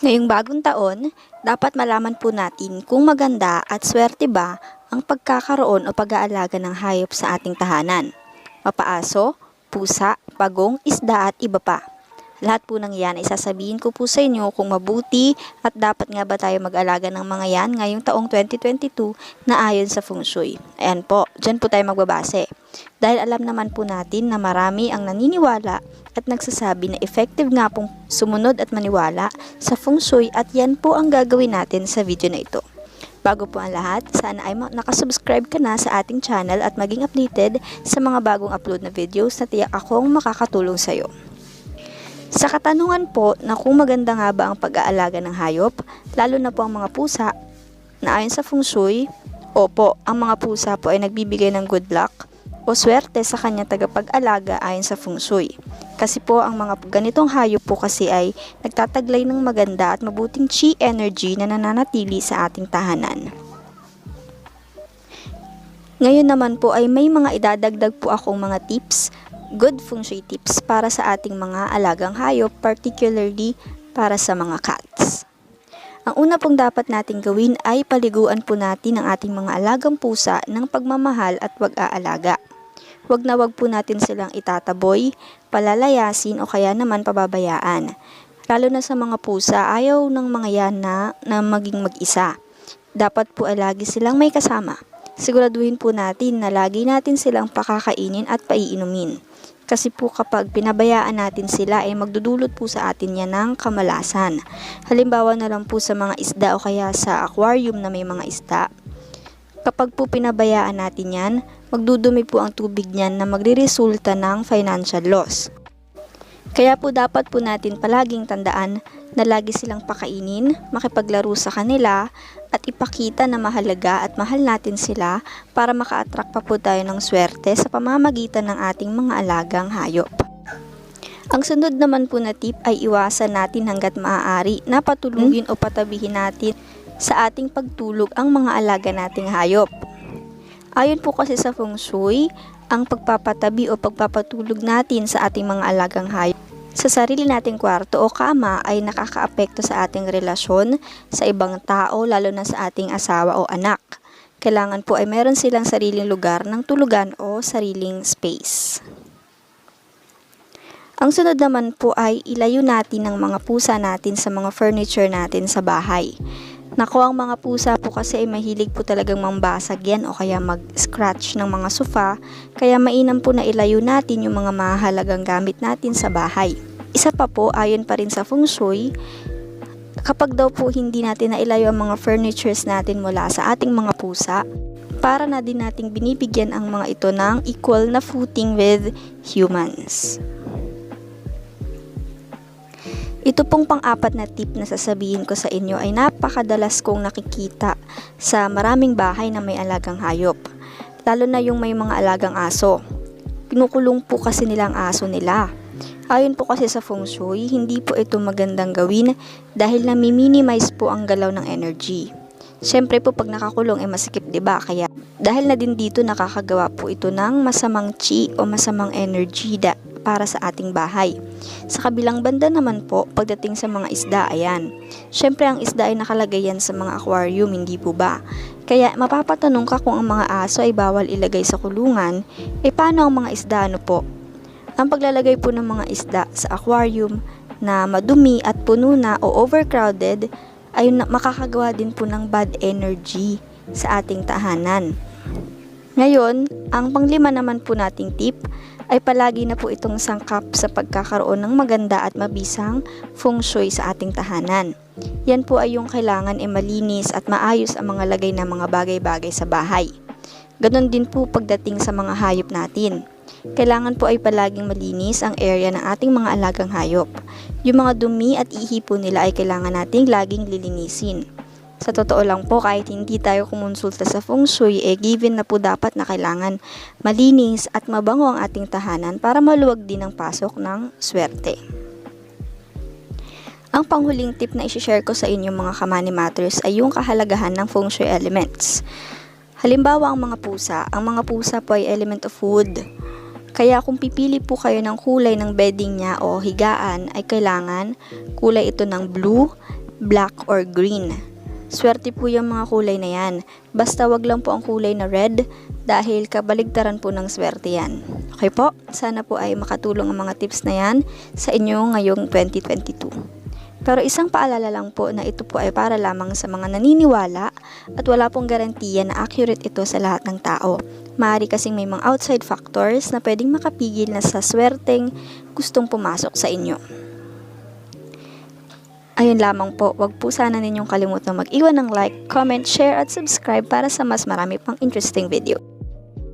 Ngayong bagong taon, dapat malaman po natin kung maganda at swerte ba ang pagkakaroon o pag-aalaga ng hayop sa ating tahanan. Mapaaso, pusa, pagong, isda at iba pa. Lahat po ng yan ay sasabihin ko po sa inyo kung mabuti at dapat nga ba tayo mag-alaga ng mga yan ngayong taong 2022 na ayon sa feng shui. Ayan po, dyan po tayo magbabase. Dahil alam naman po natin na marami ang naniniwala at nagsasabi na effective nga pong sumunod at maniwala sa feng shui at yan po ang gagawin natin sa video na ito. Bago po ang lahat, sana ay nakasubscribe ka na sa ating channel at maging updated sa mga bagong upload na videos na tiyak akong makakatulong sa iyo. Sa katanungan po na kung maganda nga ba ang pag-aalaga ng hayop, lalo na po ang mga pusa, na ayon sa feng shui, opo, ang mga pusa po ay nagbibigay ng good luck o swerte sa kanyang tagapag-alaga ayon sa feng shui. Kasi po ang mga ganitong hayop po kasi ay nagtataglay ng maganda at mabuting chi energy na nananatili sa ating tahanan. Ngayon naman po ay may mga idadagdag po akong mga tips, good feng shui tips para sa ating mga alagang hayop, particularly para sa mga cats. Ang una pong dapat nating gawin ay paliguan po natin ang ating mga alagang pusa ng pagmamahal at wag-aalaga. Huwag na wag po natin silang itataboy, palalayasin o kaya naman pababayaan. Lalo na sa mga pusa, ayaw ng mga yan na, na maging mag-isa. Dapat po ay lagi silang may kasama. Siguraduhin po natin na lagi natin silang pakakainin at paiinumin. Kasi po kapag pinabayaan natin sila ay magdudulot po sa atin yan ng kamalasan. Halimbawa na lang po sa mga isda o kaya sa aquarium na may mga isda. Kapag po pinabayaan natin yan, magdudumi po ang tubig niyan na magriresulta ng financial loss. Kaya po dapat po natin palaging tandaan na lagi silang pakainin, makipaglaro sa kanila, at ipakita na mahalaga at mahal natin sila para maka-attract pa po tayo ng swerte sa pamamagitan ng ating mga alagang hayop. Ang sunod naman po na tip ay iwasan natin hanggat maaari na patulugin o patabihin natin sa ating pagtulog ang mga alaga nating hayop. Ayon po kasi sa feng shui, ang pagpapatabi o pagpapatulog natin sa ating mga alagang hayop sa sarili nating kwarto o kama ay nakakaapekto sa ating relasyon sa ibang tao lalo na sa ating asawa o anak. Kailangan po ay meron silang sariling lugar ng tulugan o sariling space. Ang sunod naman po ay ilayo natin ang mga pusa natin sa mga furniture natin sa bahay. Nako, ang mga pusa po kasi ay mahilig po talagang mambasag yan o kaya mag-scratch ng mga sofa, kaya mainam po na ilayo natin yung mga mahalagang gamit natin sa bahay. Isa pa po, ayon pa rin sa feng shui, kapag daw po hindi natin nailayo ang mga furnitures natin mula sa ating mga pusa, para na din nating binibigyan ang mga ito ng equal na footing with humans. Ito pong pang-apat na tip na sasabihin ko sa inyo ay napakadalas kong nakikita sa maraming bahay na may alagang hayop. Lalo na yung may mga alagang aso. Pinukulong po kasi nilang aso nila. Ayon po kasi sa feng shui, hindi po ito magandang gawin dahil nami-minimize po ang galaw ng energy. Siyempre po pag nakakulong ay masikip 'di ba? Kaya dahil na din dito nakakagawa po ito ng masamang chi o masamang energy da, para sa ating bahay. Sa kabilang banda naman po, pagdating sa mga isda, ayan. Siyempre ang isda ay nakalagay yan sa mga aquarium, hindi po ba? Kaya mapapatanong ka kung ang mga aso ay bawal ilagay sa kulungan, eh paano ang mga isda ano po? Ang paglalagay po ng mga isda sa aquarium na madumi at puno na o overcrowded ay makakagawa din po ng bad energy sa ating tahanan. Ngayon, ang panglima naman po nating tip ay palagi na po itong sangkap sa pagkakaroon ng maganda at mabisang feng shui sa ating tahanan. Yan po ay yung kailangan ay malinis at maayos ang mga lagay ng mga bagay-bagay sa bahay. Ganon din po pagdating sa mga hayop natin. Kailangan po ay palaging malinis ang area ng ating mga alagang hayop. Yung mga dumi at ihi po nila ay kailangan nating laging lilinisin. Sa totoo lang po, kahit hindi tayo kumonsulta sa feng shui, eh given na po dapat na kailangan malinis at mabango ang ating tahanan para maluwag din ang pasok ng swerte. Ang panghuling tip na isi-share ko sa inyo mga kamani matters ay yung kahalagahan ng feng shui elements. Halimbawa ang mga pusa, ang mga pusa po ay element of wood. Kaya kung pipili po kayo ng kulay ng bedding niya o higaan ay kailangan kulay ito ng blue, black, or green. Swerte po yung mga kulay na yan. Basta wag lang po ang kulay na red dahil kabaligtaran po ng swerte yan. Okay po? Sana po ay makatulong ang mga tips na yan sa inyo ngayong 2022. Pero isang paalala lang po na ito po ay para lamang sa mga naniniwala at wala pong garantiya na accurate ito sa lahat ng tao. Maaari kasing may mga outside factors na pwedeng makapigil na sa swerteng gustong pumasok sa inyo. Ayun lamang po, wag po sana ninyong kalimutang mag-iwan ng like, comment, share at subscribe para sa mas marami pang interesting video.